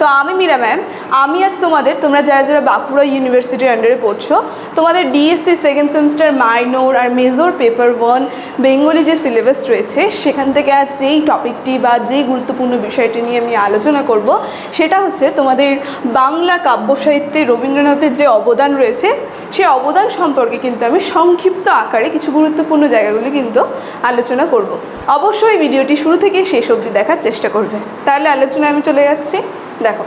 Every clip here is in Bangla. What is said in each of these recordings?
তো আমি মীরা ম্যাম আমি আজ তোমাদের, তোমরা যারা যারা বাঁকুড়া ইউনিভার্সিটির আন্ডারে পড়ছো, তোমাদের ডিএসসি সেকেন্ড সেমিস্টার মাইনর আর মেজর পেপার ওয়ান বেঙ্গলি যে সিলেবাস রয়েছে, সেখান থেকে আজ যেই টপিকটি বা যেই গুরুত্বপূর্ণ বিষয়টি নিয়ে আমি আলোচনা করব, সেটা হচ্ছে তোমাদের বাংলা কাব্য সাহিত্যে রবীন্দ্রনাথের যে অবদান রয়েছে সেই অবদান সম্পর্কে কিন্তু আমি সংক্ষিপ্ত আকারে কিছু গুরুত্বপূর্ণ জায়গাগুলি কিন্তু আলোচনা করব। অবশ্যই ভিডিওটি শুরু থেকে শেষ অবধি দেখার চেষ্টা করবে। তাহলে আলোচনায় আমি চলে যাচ্ছি। দেখো।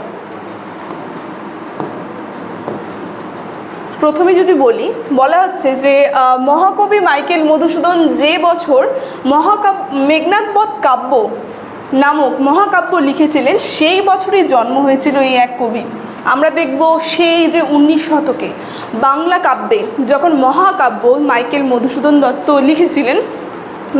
প্রথমে যদি বলি, বলা হচ্ছে যে মহাকবি মাইকেল মধুসূদন যে বছর মহাকাব্য মেঘনাথবধ কাব্য নামক মহাকাব্য লিখেছিলেন, সেই বছরই জন্ম হয়েছিল এই এক কবি। আমরা দেখব সেই যে উনিশ শতকে বাংলা কাব্যে যখন মহাকাব্য মাইকেল মধুসূদন দত্ত লিখেছিলেন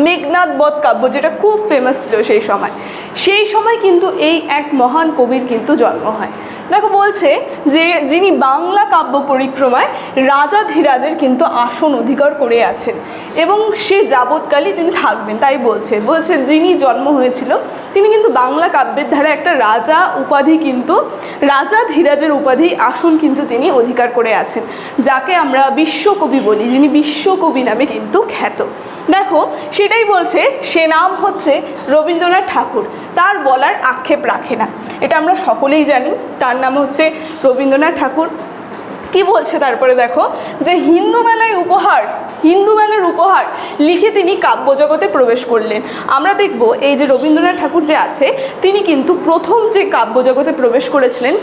মেঘনাথ বধ কাব্য, যেটা খুব ফেমাস ছিল সেই সময়। সেই সময় কিন্তু এই এক মহান কবির কিন্তু জন্ম হয়। দেখো বলছে যে যিনি বাংলা কাব্য পরিক্রমায় রাজা ধীরাজের কিন্তু আসন অধিকার করে আছেন এবং সে যাবৎকালই তিনি থাকবেন, তাই বলছে। বলছে যিনি জন্ম হয়েছিল, তিনি কিন্তু বাংলা কাব্যের ধারা একটা রাজা উপাধি কিন্তু, রাজা ধীরাজের উপাধি আসন কিন্তু তিনি অধিকার করে আছেন, যাকে আমরা বিশ্বকবি বলি, যিনি বিশ্বকবি নামে কিন্তু খ্যাত। দেখো, সেটাই বলছে, সে নাম হচ্ছে রবীন্দ্রনাথ ঠাকুর। তার বলার আক্ষেপ রাখে না। এটা আমরা সকলেই জানি। তার নাম হচ্ছে রবীন্দ্রনাথ ঠাকুর। কি বলছে তারপরে দেখো, যে হিন্দু মেলায় উপহার, হিন্দু মেলার উপহার লিখে তিনি কাব্যজগতে প্রবেশ করলেন। আমরা দেখব এই যে রবীন্দ্রনাথ ঠাকুর যে আছে, তিনি কিন্তু প্রথম যে কাব্যজগতে প্রবেশ করেছিলেন,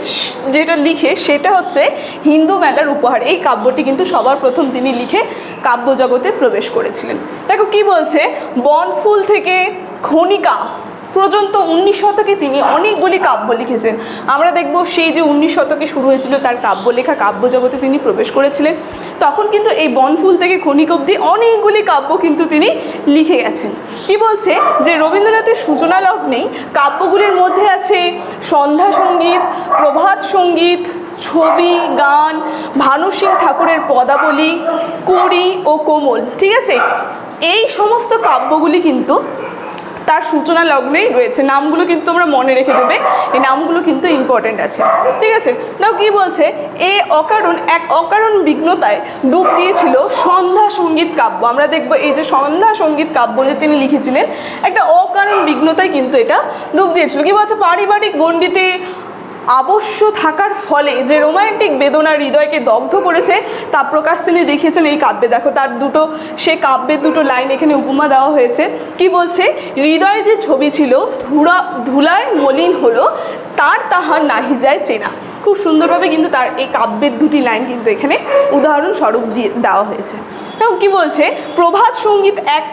যেটা লিখে, সেটা হচ্ছে হিন্দু মেলার উপহার। এই কাব্যটি কিন্তু সবার প্রথম তিনি লিখে কাব্যজগতে প্রবেশ করেছিলেন। দেখো কি বলছে, বনফুল থেকে খনিকা পর্যন্ত উনিশ শতকে তিনি অনেকগুলি কাব্য লিখেছেন। আমরা দেখব সেই যে উনিশ শতকে শুরু হয়েছিল তার কাব্য লেখা কাব্য জগতে তিনি প্রবেশ করেছিলেন। তখন কিন্তু এই বনফুল থেকে খনিক অবধি অনেকগুলি কাব্য কিন্তু তিনি লিখে গেছেন। কি বলছে? যে রবীন্দ্রনাথের সূচনা লগ্নেই কাব্যগুলির মধ্যে আছে সন্ধ্যা সংগীত, প্রভাত সংগীত, ছবি, গান, ভানু সিং ঠাকুরের পদাবলী, কুড়ি ও কোমল। ঠিক আছে? এই সমস্ত কাব্যগুলি কিন্তু তার সূচনা লগ্নেই রয়েছে। নামগুলো কিন্তু তোমরা মনে রেখে দেবে। এই নামগুলো কিন্তু ইম্পর্টেন্ট আছে। ঠিক আছে? নাও কি বলছে? এ অকারণ, এক অকারণ বিঘ্নতায় ডুব দিয়েছিল সন্ধ্যা সংগীত কাব্য। আমরা দেখব এই যে সন্ধ্যা সংগীত কাব্য যে তিনি লিখেছিলেন, একটা অকারণ বিঘ্নতায় কিন্তু এটা ডুব দিয়েছিল। কি বলছে? পারিবারিক গণ্ডিতে আবশ্য থাকার ফলে যে রোমান্টিক বেদনা হৃদয়কে দগ্ধ করেছে, তা প্রকাশ তিনি দেখিয়েছেন এই কাব্যে। দেখো, তার দুটো, সে কাব্যের দুটো লাইন এখানে উপমা দেওয়া হয়েছে। কি বলছে? হৃদয়ে যে ছবি ছিল ধুলা ধুলায় মলিন হলো, তার তাহার নাহি যায় চেনা। খুব সুন্দরভাবে কিন্তু তার এই কাব্যের দুটি লাইন কিন্তু এখানে উদাহরণস্বরূপ দিয়ে দেওয়া হয়েছে। তো কি বলছে? প্রভাত সংগীত এক,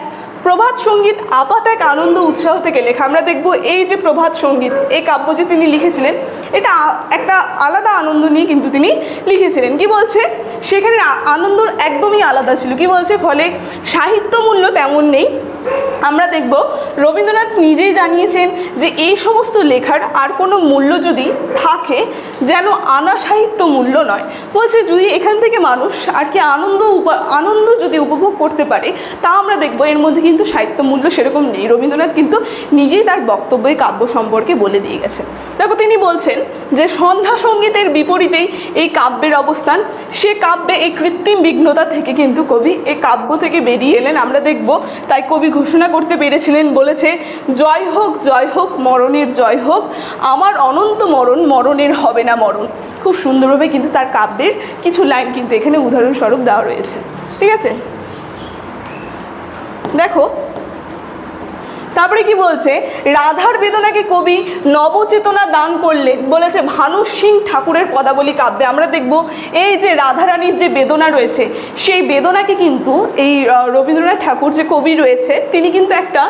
প্রভাত সংগীত আপাত এক আনন্দ উৎসাহ থেকে লেখা। আমরা দেখব এই যে প্রভাত সংগীত, এই কাব্য যে তিনি লিখেছিলেন এটা একটা আলাদা আনন্দ নিয়ে কিন্তু তিনি লিখেছিলেন। কি বলছে? সেখানে আনন্দ একদমই আলাদা ছিল। কি বলছে? ফলে সাহিত্য মূল্য তেমন নেই। আমরা দেখব রবীন্দ্রনাথ নিজেই জানিয়েছেন যে এই সমস্ত লেখার আর কোনো মূল্য যদি থাকে, যেন আনা সাহিত্য মূল্য নয়। বলছে, যদি এখান থেকে মানুষ আর কি আনন্দ আনন্দ যদি উপভোগ করতে পারে, তা আমরা দেখব। এর মধ্যে কিন্তু সাহিত্য মূল্য সেরকম নেই। রবীন্দ্রনাথ কিন্তু নিজেই তার বক্তব্যে কাব্য সম্পর্কে বলে দিয়ে গেছে দেখো, তিনি বলছেন যে সন্ধ্যা সঙ্গীতের বিপরীতেই এই কাব্যের অবস্থান, সে কাব্যে এই কৃত্রিম বিঘ্নতা থেকে কিন্তু কবি, এই কাব্য থেকে বেরিয়ে এলেন। আমরা দেখব তাই কবি ঘোষণা করতে পেরেছিলেন বলেছে, জয় হোক জয় হোক, মরণের জয় হোক, আমার অনন্ত মরণ, মরণের হবে না মরণ। খুব সুন্দরভাবে কিন্তু তার কাব্যের কিছু লাইন কিন্তু এখানে উদাহরণস্বরূপ দেওয়া রয়েছে। ঠিক আছে? দেখো তারপরে কি বলছে? রাধার বেদনাকে কবি নবচেতনা দান করলেন। বলেছে, ভানু সিং ঠাকুরের পদাবলী কাব্যে আমরা দেখব এই যে রাধারানীর যে বেদনা রয়েছে, সেই বেদনাকে কিন্তু এই রবীন্দ্রনাথ ঠাকুর যে কবি রয়েছে, তিনি কিন্তু একটা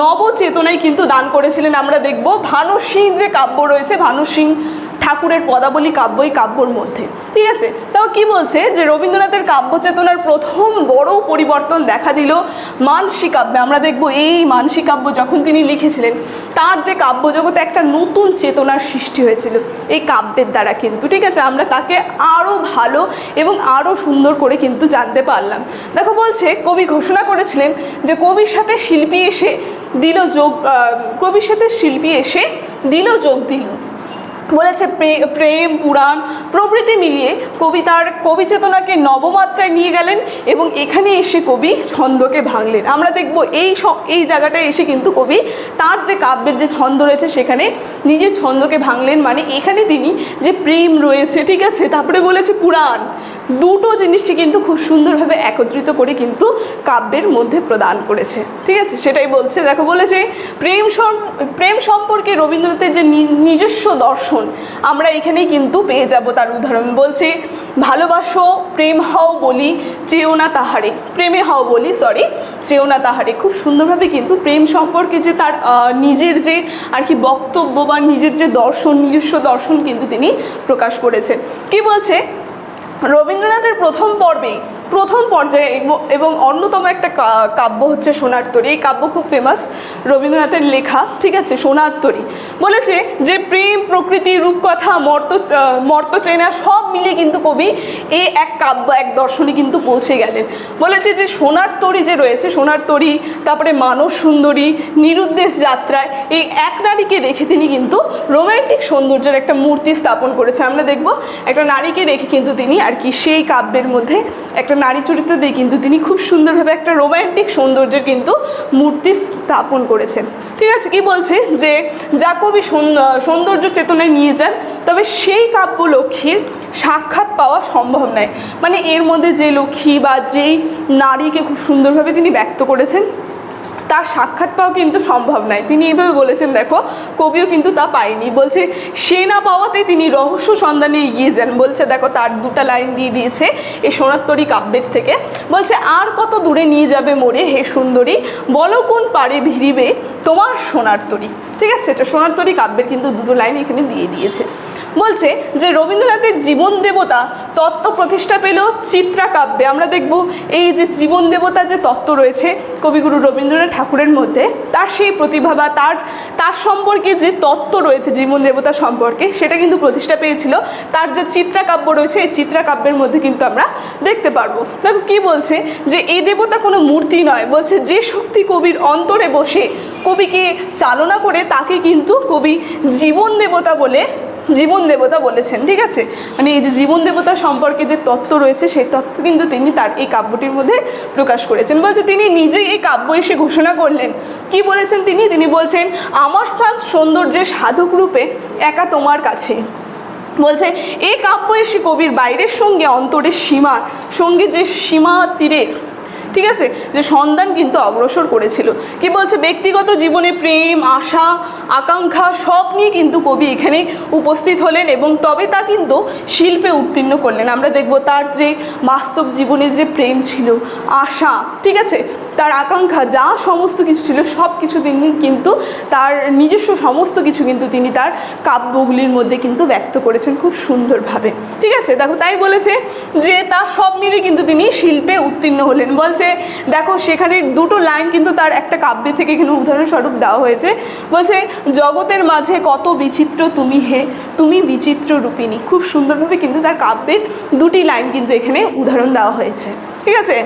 নবচেতনায় কিন্তু দান করেছিলেন। আমরা দেখব ভানু সিং যে কাব্য রয়েছে, ভানু সিং ঠাকুরের পদাবলী কাব্য এই কাব্যর মধ্যে। ঠিক আছে? তাও কি বলছে যে রবীন্দ্রনাথের কাব্য চেতনার প্রথম বড় পরিবর্তন দেখা দিল মানসী কাব্যে। আমরা দেখব এই মানসী কাব্য যখন তিনি লিখেছিলেন, তার যে কাব্য জগতে একটা নতুন চেতনার সৃষ্টি হয়েছিল, এই কাব্যের দ্বারা কিন্তু। ঠিক আছে? আমরা তাকে আরও ভালো এবং আরও সুন্দর করে কিন্তু জানতে পারলাম। দেখো বলছে, কবি ঘোষণা করেছিলেন যে কবির সাথে শিল্পী এসে দিল যোগ কবির সাথে শিল্পী এসে দিল যোগ দিল। বলেছে প্রেম, পুরাণ, প্রভৃতি মিলিয়ে কবিতার কবি চেতনাকে নবমাত্রায় নিয়ে গেলেন এবং এখানে এসে কবি ছন্দকে ভাঙলেন। আমরা দেখব এই এই জায়গাটায় এসে কিন্তু কবি তার যে কাব্যের যে ছন্দ রয়েছে সেখানে নিজের ছন্দকে ভাঙলেন। মানে এখানে তিনি যে প্রেম রয়েছে, ঠিক আছে? তারপরে বলেছে পুরাণ। দুটো জিনিসকে কিন্তু খুব সুন্দরভাবে একত্রিত করে কিন্তু কাব্যের মধ্যে প্রদান করেছে। ঠিক আছে? সেটাই বলছে। দেখো, বলেছে, প্রেম প্রেম সম্পর্কে রবীন্দ্রনাথের যে নিজস্ব দর্শন, আমরা এখানেই কিন্তু পেয়ে যাব তার উদাহরণ। বলছে, ভালোবাসো, প্রেম হও বলি, চেও না তাহারে। প্রেমে হও বলি সরি চেও না তাহারে। খুব সুন্দরভাবে কিন্তু প্রেম সম্পর্কে যে তার নিজের যে আর কি বক্তব্য বা নিজের যে দর্শন, নিজস্ব দর্শন কিন্তু তিনি প্রকাশ করেছেন। কি বলছে? রবীন্দ্রনাথের প্রথম পর্বে, প্রথম পর্যায়ে এবং- অন্যতম একটা কাব্য হচ্ছে সোনার তরী। এই কাব্য খুব ফেমাস রবীন্দ্রনাথের লেখা, ঠিক আছে? সোনার তরী। বলেছে যে, প্রেম, প্রকৃতি, রূপকথা, মর্ত চেনা সব মিলে কিন্তু কবি এই এক কাব্য, এক দর্শনে কিন্তু পৌঁছে গেলেন। বলেছে যে সোনার তরী যে রয়েছে, সোনার তরী, তারপরে মানস সুন্দরী, নিরুদ্দেশ যাত্রায়, এই এক নারীকে রেখে তিনি কিন্তু রোমান্টিক সৌন্দর্যের একটা মূর্তি স্থাপন করেছে। আমরা দেখব একটা নারীকে রেখে কিন্তু তিনি আর কি সেই কাব্যের মধ্যে একটা নারী চরিত্র দিয়ে কিন্তু তিনি খুব সুন্দরভাবে একটা রোমান্টিক সৌন্দর্যের কিন্তু মূর্তি স্থাপন করেছেন। ঠিক আছে কি বলছে যে যা কবি সৌন্দর্য চেতনায় নিয়ে যান, তবে সেই কাব্য লক্ষ্মীর সাক্ষাৎ পাওয়া সম্ভব নয়। মানে এর মধ্যে যে লক্ষ্মী বা যেই নারীকে খুব সুন্দরভাবে তিনি ব্যক্ত করেছেন, তার সাক্ষাৎ পাওয়া কিন্তু সম্ভব নয়। তিনি এইভাবে বলেছেন, দেখো, কবিও কিন্তু তা পায়নি। বলছে, সে না পাওয়াতে তিনি রহস্য সন্ধানে এগিয়ে যান। বলছে, দেখো, তার দুটা লাইন দিয়ে দিয়েছে এই সোনাত্তরী কাব্যের থেকে। বলছে, আর কত দূরে নিয়ে যাবে মোরে হে সুন্দরী? বলো কোন পারে ভিড়িবে তোমার সোনার তরি। ঠিক আছে? এটা সোনার তরি, কাব্যের কিন্তু দুটো লাইন এখানে দিয়ে দিয়েছে। বলছে যে রবীন্দ্রনাথের জীবন দেবতা তত্ত্ব প্রতিষ্ঠা পেল চিত্রা কাব্যে আমরা দেখব এই যে জীবন দেবতা যে তত্ত্ব রয়েছে কবিগুরু রবীন্দ্রনাথ ঠাকুরের মধ্যে, তার সেই প্রতিভা বা তার তার সম্পর্কে যে তত্ত্ব রয়েছে জীবন দেবতা সম্পর্কে, সেটা কিন্তু প্রতিষ্ঠা পেয়েছিল। তার যে চিত্রা কাব্য রয়েছে, এই চিত্রা কাব্যের মধ্যে কিন্তু আমরা দেখতে পারব। দেখো কি বলছে যে এই দেবতা কোনো মূর্তি নয়, বলছে যে শক্তি কবির অন্তরে বসে কবিকে চালনা করে, তাকে কিন্তু কবি জীবন দেবতা বলে জীবন দেবতা বলেছেন, ঠিক আছে? মানে এই যে জীবন দেবতা সম্পর্কে যে তত্ত্ব রয়েছে, সেই তত্ত্ব কিন্তু তিনি তার এই কাব্যটির মধ্যে প্রকাশ করেছেন। বলছে, তিনি নিজেই এই কাব্য এসে ঘোষণা করলেন। কি বলেছেন তিনি? তিনি বলছেন, আমার স্থান সৌন্দর্যের সাধক রূপে একা তোমার কাছে। বলছে এই কাব্য এসে কবির বাইরের সঙ্গে অন্তরের সীমা, সঙ্গে যে সীমা তীরে ঠিক আছে? যে সন্ধান কিন্তু অগ্রসর করেছিল। কি বলছে? ব্যক্তিগত জীবনে প্রেম, আশা, আকাঙ্ক্ষা সব নিয়ে কিন্তু কবি এখানে উপস্থিত হলেন এবং তবে তা কিন্তু শিল্পে উত্তীর্ণ করলেন। আমরা দেখব তার যে বাস্তব জীবনে যে প্রেম ছিল, আশা, ঠিক আছে? তার আকাঙ্ক্ষা যা সমস্ত কিছু ছিল সব কিছু তিনি কিন্তু তার নিজস্ব সমস্ত কিছু কিন্তু তিনি তার কাব্যগুলির মধ্যে কিন্তু ব্যক্ত করেছেন খুব সুন্দরভাবে। ঠিক আছে? দেখো, তাই বলেছে যে তা সব মিলে কিন্তু তিনি শিল্পে উত্তীর্ণ হলেন। বলছে দেখো, সেখানে দুটো লাইন কিন্তু তার একটা কাব্য থেকে এখানে উদাহরণস্বরূপ দেওয়া হয়েছে। বলছে, জগতের মাঝে কত বিচিত্র তুমি হে, তুমি বিচিত্র রূপিণী। খুব সুন্দরভাবে কিন্তু তার কাব্যের দুটি লাইন কিন্তু এখানে উদাহরণ দেওয়া হয়েছে। ঠিক আছে?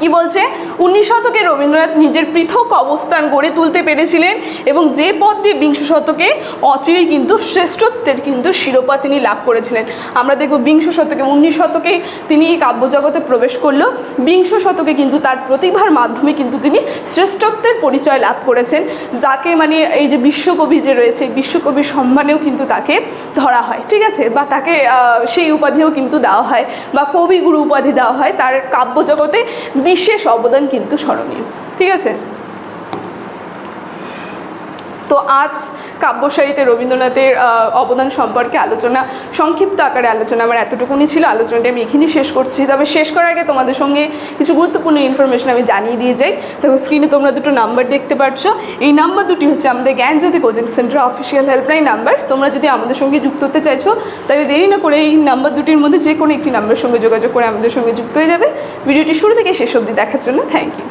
কি বলছে? উনিশ শতকে রবীন্দ্রনাথ নিজের পৃথক অবস্থান গড়ে তুলতে পেরেছিলেন এবং যে পদ দিয়ে বিংশ শতকে অচিরেই কিন্তু শ্রেষ্ঠত্বের কিন্তু শিরোপা তিনি লাভ করেছিলেন। আমরা দেখব বিংশ শতকে, উনিশ শতকে তিনি এই কাব্যজগতে প্রবেশ করল। বিংশ শতকে কিন্তু তার প্রতিভার মাধ্যমে কিন্তু তিনি শ্রেষ্ঠত্বের পরিচয় লাভ করেছেন, যাকে মানে এই যে বিশ্বকবি যে রয়েছে, বিশ্বকবির সম্মানেও কিন্তু তাকে ধরা হয়, ঠিক আছে? বা তাকে সেই উপাধিও কিন্তু দেওয়া হয় বা কবিগুরু উপাধি দেওয়া হয়। তার কাব্যজগতে বিশেষ অবদান কিন্তু স্মরণীয়। ঠিক আছে? তো আজ কাব্যসাহিত্যে রবীন্দ্রনাথের অবদান সম্পর্কে আলোচনা, সংক্ষিপ্ত আকারে আলোচনা আমার এতটুকুনি ছিল। আলোচনাটা আমি এখানেই শেষ করছি। তবে শেষ করার আগে তোমাদের সঙ্গে কিছু গুরুত্বপূর্ণ ইনফরমেশন আমি জানিয়ে দিয়ে যাই। দেখো স্ক্রিনে তোমরা দুটো নাম্বার দেখতে পাচ্ছ এই নাম্বার দুটি হচ্ছে আমাদের Gyan Gyanjyoti coaching centre official helpline number তোমরা যদি আমাদের সঙ্গে যুক্ত হতে চাইছো, তাহলে দেরি না করে এই নাম্বার দুটির মধ্যে যে কোনো একটি নাম্বারের সঙ্গে যোগাযোগ করে আমাদের সঙ্গে যুক্ত হয়ে যাবে। ভিডিওটি শুরু থেকে শেষ অবধি দেখার জন্য থ্যাংক ইউ